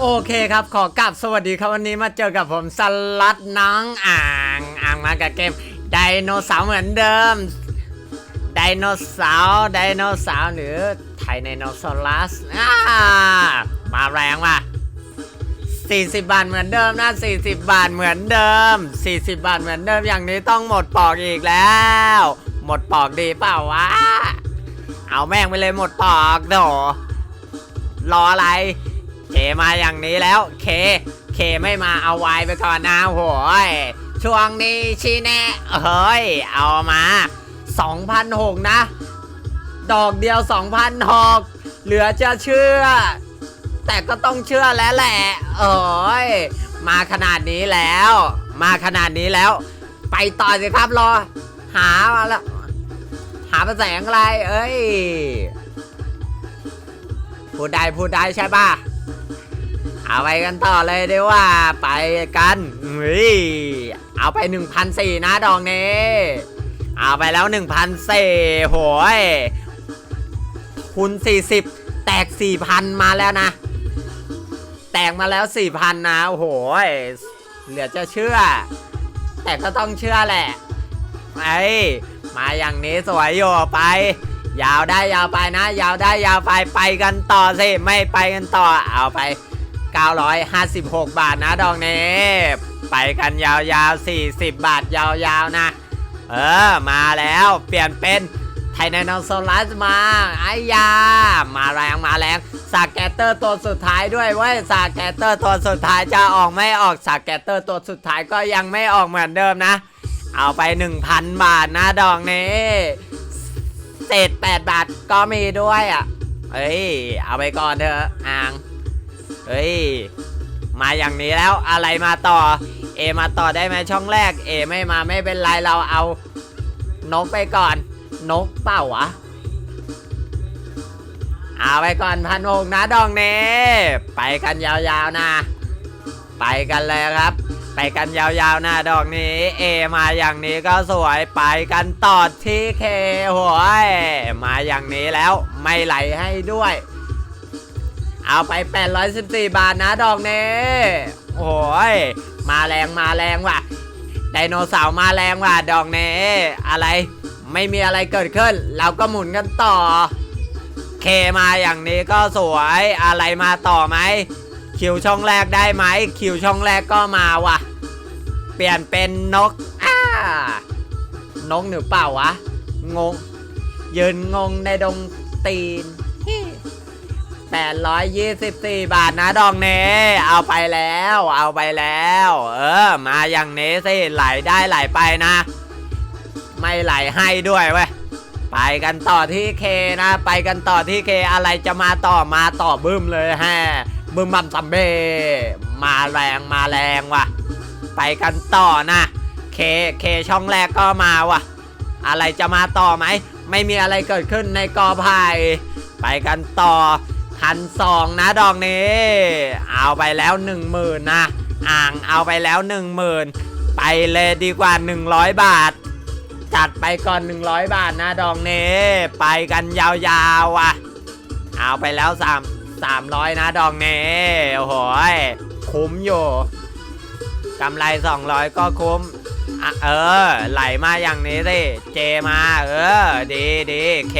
โอเคครับ ขอกลับสวัสดีครับวันนี้มาเจอกับผมสลัดน้องอ่างอ่างมากับเกมไดโนเสาร์เหมือนเดิม ไดโนเสาร์ไดโนเสาร์หรือไทยไดโนเสารัสมาแรงว่ะ40 บาทเหมือนเดิมนะ40 บาทเหมือนเดิม 40 บาทเหมือนเดิมอย่างนี้ต้องหมดปอกอีกแล้ว หมดปอกดีเปล่าวะ เอาแม่งไปเลยหมดปอกโดรออะไร เคมาอย่างนี้แล้วเค เคไม่มาเอาไวไปก่อนนะโหยช่วงนี้ชีแน่เฮ้ย เอามา2,006นะ ดอกเดียว2,006เหลือจะเชื่อ แต่ก็ต้องเชื่อแล้วแหละเอ้ย มาขนาดนี้แล้ว มาขนาดนี้แล้ว ไปต่อสิครับรอ หามาแล้วหาภาษาอะไร เอ้ย พูดได้พูดได้ใช่ป่ะ เอาไปกันต่อเลยดีว่าไปกันเฮ้ยเอาไป1,004นะดอกนี้เอาไปแล้ว1,004โหยคูณ40 แตก 4,000 มาแล้วนะ แตกมาแล้ว 4,000 นะโอ้โหยเหลือจะเชื่อ แต่ก็ต้องเชื่อแหละไอ้มาอย่างนี้สวยอยู่ไป ยาวได้ยาวไปนะ ยาวได้ยาวไปไปกันต่อสิ ไม่ไปกันต่อเอาไป 956 บาทนะดอกนี้ไปกันยาวๆ 40 บาทยาวๆนะ เออ มาแล้วเปลี่ยนเป็นไทแนนอโซลัสมาไอ้ยา มาแรงมาแรงสากแกตเตอร์ตัวสุดท้ายด้วยเว้ยสากแกตเตอร์ตัวสุดท้ายจะออกไม่ออกสากแกตเตอร์ตัวสุดท้ายก็ยังไม่ออกเหมือนเดิมนะ เอาไป 1,000 บาทนะดอกนี้เศษ8บาทก็มีด้วยอะเอ้ย เอาไปก่อนเถอะอ่าง เฮ้ย มาอย่างนี้แล้วอะไรมาต่อ เอมาต่อได้ไหมช่องแรก เอไม่มาไม่เป็นไรเราเอา นกไปก่อน นกเป่าวะเอาไปก่อนพันหกนะดองเนไปกันยาวๆนะ ไปกันเลยครับ ไปกันยาวๆนะดอกนี้ เอมาอย่างนี้ก็สวยไปกันต่อที่เคหัวยมาอย่างนี้แล้วไม่ไหลให้ด้วย เอาไป 814 บาทนะดอกนี้โอ้ย มาแรงมาแรงว่ะ ไดโนเสาร์มาแรงว่ะดอกนี้อะไร ไม่มีอะไรเกิดขึ้น เราก็หมุนกันต่อ เคมาอย่างนี้ก็สวย อะไรมาต่อไหม คิวช่องแรกได้ไหม คิวช่องแรกก็มาว่ะ เปลี่ยนเป็นนกอ้านกหรือเปล่าวะ งง ยืนงงในดงตีน 824 บาทนะดองเนเอาไปแล้ว เอาไปแล้ว เออ มาอย่างนี้สิไหลได้ไหลไปนะ ไม่ไหลให้ด้วยเว้ยไปกันต่อที่เคนะ ไปกันต่อที่เคอะไรจะมาต่อมาต่อบึ้มเลยแฮบึ้มบัมซัมเบมาแรงมาแรงว่ะ ไปกันต่อนะ เคเคช่องแรกก็มาว่ะ อะไรจะมาต่อไหม ไม่มีอะไรเกิดขึ้นในกอไผ่ไปกันต่อ พันสองนะดอกนี้ เอาไปแล้วหนึ่งหมื่นนะ อ่างเอาไปแล้วหนึ่งหมื่นไปเลยดีกว่า100บาท จัดไปก่อน100บาทนะดอกนี้ ไปกันยาวๆอะ เอาไปแล้ว3 300นะดอกนี้โอ้โหยคุ้มอยู่กำไร200ก็คุ้มอะเออ ไหลมาอย่างนี้สิ เจมา เออ ดีดีเค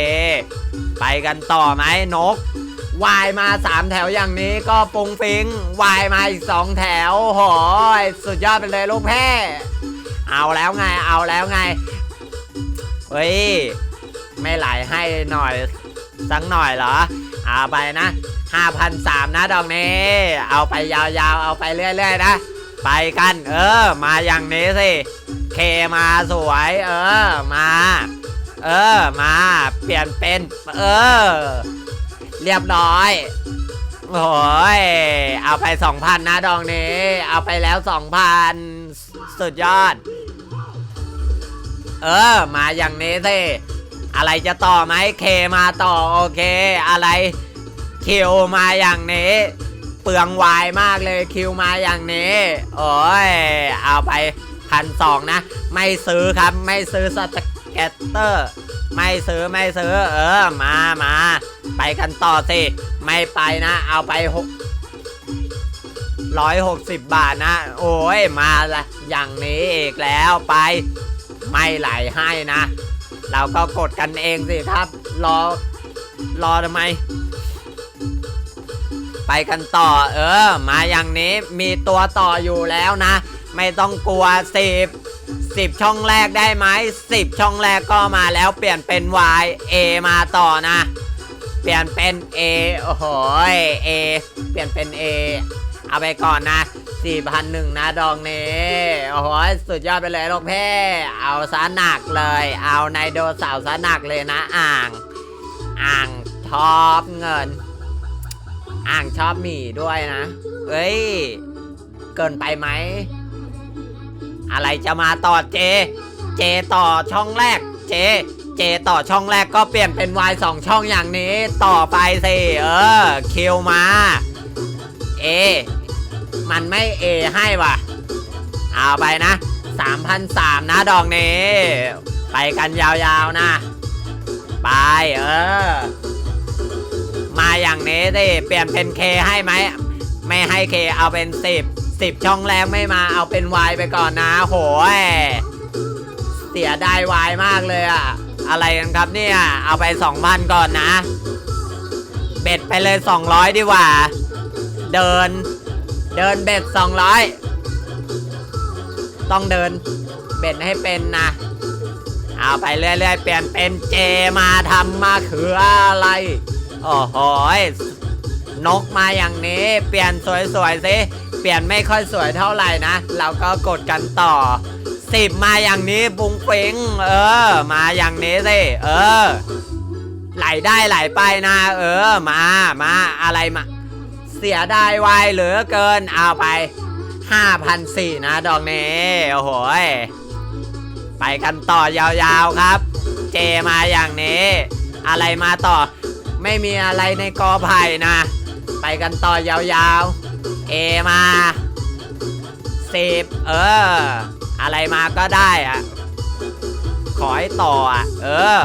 ไปกันต่อไหมนก วายมา 3 แถวอย่างนี้ก็ปุงฟิงวายมาอีก 2 แถวโหยสุดยอดไปเลยลูกแพ่เอาแล้วไงเอาแล้วไง เฮ้ย ไม่ไหลให้หน่อย สักหน่อยเหรอ เอาไปนะ5,300นะดอกนี้ เอาไปยาวๆ เอาไปเรื่อยๆนะ ไปกัน เออ มาอย่างนี้สิ เคมาสวย เออ มา เออ มา เปลี่ยนเป็น เออ เรียบร้อย โอ้ย เอาไป2,000นะดองนี้ เอาไปแล้ว2,000สุดยอด เออ มาอย่างนี้สิอะไรจะต่อไหมเคมาต่อโอเค อะไรคิวมาอย่างนี้ เปลืองวายมากเลยคิวมาอย่างนี้ โอ้ย เอาไปพันสองนะ ไม่ซื้อครับ ไม่ซื้อสเก็ตเตอร์ ไม่ซื้อไม่ซื้อ เออ มามา ไปกันต่อสิ ไม่ไปนะ เอาไปหกร้อยหกสิบบาทนะ โอ้ย มาละอย่างนี้อีกแล้วไป ไม่ไหลให้นะ เราก็กดกันเองสิครับ รอ รอทำไม ไปกันต่อ เออ มาอย่างนี้มีตัวต่ออยู่แล้วนะ ไม่ต้องกลัวสิบสิบช่องแรกได้ไหมสิบช่องแรกก็มาแล้วเปลี่ยนเป็น Y A มาต่อนะ เปลี่ยนเป็น A โอ้โห A เปลี่ยนเป็น A เอาไปก่อนนะ4,001นะดองนี้โอ้โหสุดยอดไปเลยลูกเพ่เอาซะหนักเลย เอาไนโดเสาร์ซะหนักเลยนะ อ่าง อ่างชอบเงิน อ่างชอบหมี่ด้วยนะเอ้ย เกินไปไหม อะไรจะมาต่อเจ เจต่อช่องแรก เจ เจต่อช่องแรกก็เปลี่ยนเป็น Y สองช่องอย่างนี้ ต่อไปสิเออคิวมาเอมันไม่เอให้ว่ะ เอาไปนะ3,003นะดอกนี้ ไปกันยาวๆนะ ไปเออ มาอย่างนี้สิเปลี่ยนเป็นเคให้ไหม ไม่ให้เคเอาเป็น 10 10 ช่องแรกไม่มาเอาเป็น Y ไปก่อนนะ โหยเสียดายมากเลยอะ อะไรกันครับเนี่ย เอาไป2,000ก่อนนะ เบ็ดไปเลย200ดีกว่า เดิน เดินเบ็ด200ต้องเดิน เบ็ดให้เป็นนะ เอาไปเรื่อยๆ เปลี่ยนเป็นเจมาทำมาคืออะไร โอ้โหนกมาอย่างนี้ เปลี่ยนสวยๆสิ เปลี่ยนไม่ค่อยสวยเท่าไหร่นะ เราก็กดกันต่อ สิบมาอย่างนี้ปุ้งปิงเออ มาอย่างนี้สิเออ ไหลได้ไหลไปนะ เออ มามาอะไรมา เสียได้ไวเหลือเกินเอาไป5,004นสี่นะดอกนี้โอ้โหไปกันต่อยาวๆครับ เจมาอย่างนี้ อะไรมาต่อ ไม่มีอะไรในกอไผ่นะ ไปกันต่อยาวๆ เอมาสิบเออ อะไรมาก็ได้อะขอให้ต่ออะเออ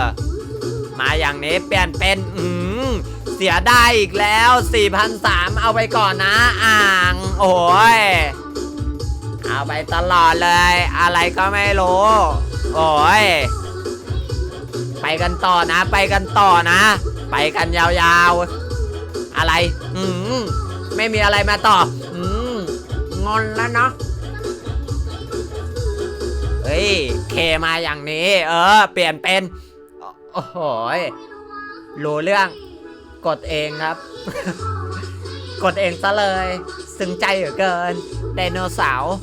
มาอย่างนี้เปลี่ยนเป็นอืมเสียได้อีกแล้ว 4,003เอาไปก่อนนะอ่าง โอ้ยเอาไปตลอดเลย อะไรก็ไม่รู้ โอ้ยไปกันต่อนะ ไปกันต่อนะ ไปกันยาวๆ อะไร อืมไม่มีอะไรมาต่อ อืมงอนแล้วเนาะ เฮ้ย เคมาอย่างนี้ เออ เปลี่ยนเป็น โอ้โหยรู้เรื่อง กดเองครับ กดเองซะเลย ซึ้งใจเหลือเกิน ไดโนเสาร์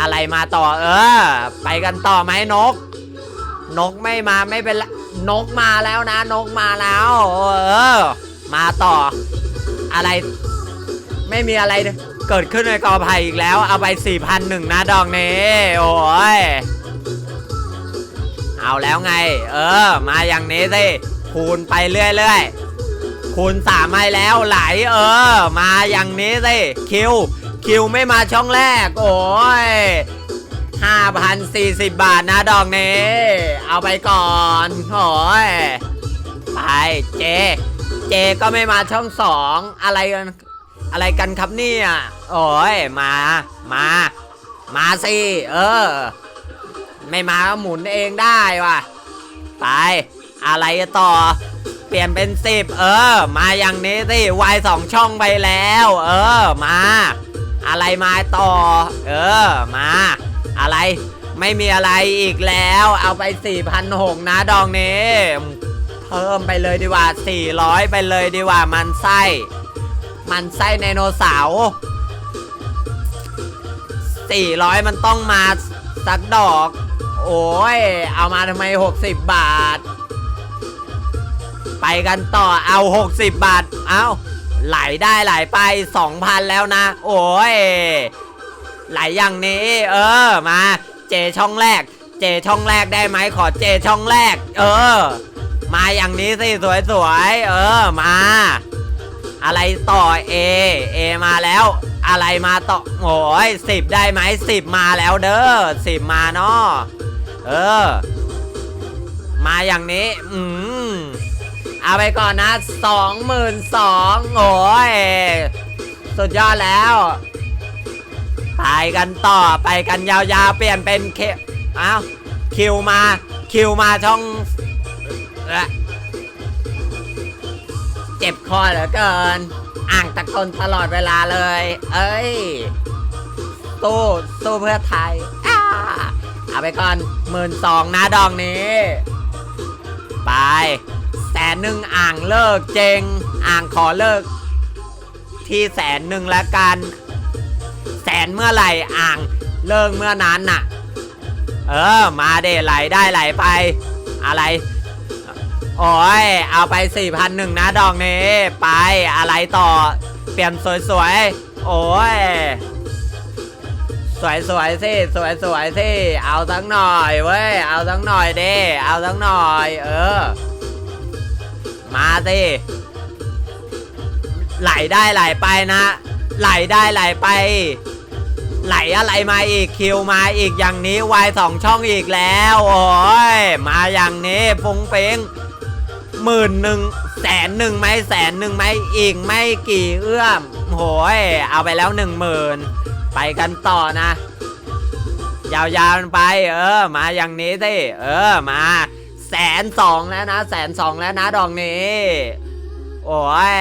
อะไรมาต่อ เออ ไปกันต่อไหมนก นกไม่มาไม่เป็นไรนกมาแล้วนะ นกมาแล้ว เออ มาต่อ อะไร ไม่มีอะไรเกิดขึ้นในกอไผ่อีกแล้ว เอาไป4,001นหนึ่งนะดอกนี้ โอ้ย เอาแล้วไง เออ มาอย่างนี้สิ คูณไปเรื่อยๆ คูณสามให้แล้วไหล เออ มาอย่างนี้สิ คิว คิวไม่มาช่องแรก โอ้ย5,040บาทนะดอกนี้ เอาไปก่อนโอ้ย ไปเจ เจก็ไม่มาช่องสองอะไรกัน อะไรกันครับเนี่ยโอ้ยมา มา มาสิ เออ ไม่มาก็หมุนเองได้ว่ะ ไป อะไรต่อ เปลี่ยนเป็นสิบเออ มาอย่างนี้สิวายสองช่องไปแล้ว เออ มา อะไรมาต่อ เออ มา อะไร ไม่มีอะไรอีกแล้ว เอาไป4,006นะดองนี้ เพิ่มไปเลยดีกว่า400 ไปเลยดีกว่ามันไส้ มันไส้ไดโนเสาร์400มันต้องมาสักดอก โอ้ย เอามาทำไม 60 บาท ไปกันต่อเอา 60 บาท เอาไหลได้ไหลไป 2,000 แล้วนะ โอ้ย ไหลอย่างนี้ เออ มา เจช่องแรก เจช่องแรกได้ไหมขอเจช่องแรก เออ มาอย่างนี้สิสวยๆ เออ มา อะไรต่อ A A มาแล้ว อะไรมาต่อโอ้ยสิบได้ไหมสิบมาแล้วเด้อสิบมาเนาะเออ มาอย่างนี้ อืมเอาไปก่อนนะสองหมื่นสองโอ้ยสุดยอดแล้ว ไปกันต่อไปกันยาวๆ เปลี่ยนเป็นเคอ้าวคิวมา คิวมาช่อง เจ็บคอเหลือเกิน อ่างตะโกนตลอดเวลาเลย เอ้ยสู้สู้เพื่อไทยอ้าเอาไปก่อนหมื่นสองนะดองนี้ ไปแสนหนึ่งอ่างเลิกเจง อ่างขอเลิก ที่แสนหนึ่งแล้วกัน แสนเมื่อไหร่อ่างเลิกเมื่อนั้นน่ะ เออ มาเดไหลได้ไหลไป อะไร โอ้ย เอาไป4 0 0 1นะดอกนี้ ไปอะไรต่อ เปลี่ยนสวยๆ โอ้ย สวยๆสิสวยๆสิเอาสักหน่อยเว้ย เอาสักหน่อยดิเอาสักหน่อย เออ มาสิไหลได้ไหลไปนะ ไหลได้ไหลไป ไหลอะไรมาอีกคิวมาอีกอย่างนี้วายสองช่องอีกแล้ว โอ้ย มาอย่างนี้ฟุ้งเฟ้ง หมื่นหนึ่งแสนหนึ่งไหมแสนหนึ่งไหมอีกไม่กี่เอื้อมโหยเอาไปแล้วหนึ่งหมื่นไปกันต่อนะ ยาวๆไปเออ มาอย่างนี้สิเออมาแสนสองแล้วนะแสนสองแล้วนะดอกนี้ โอ้ย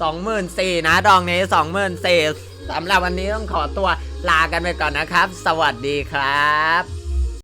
สองหมื่นสี่นะดองนี้สองหมื่นสี่สำหรับวันนี้ต้องขอตัวลากันไปก่อนนะครับ สวัสดีครับ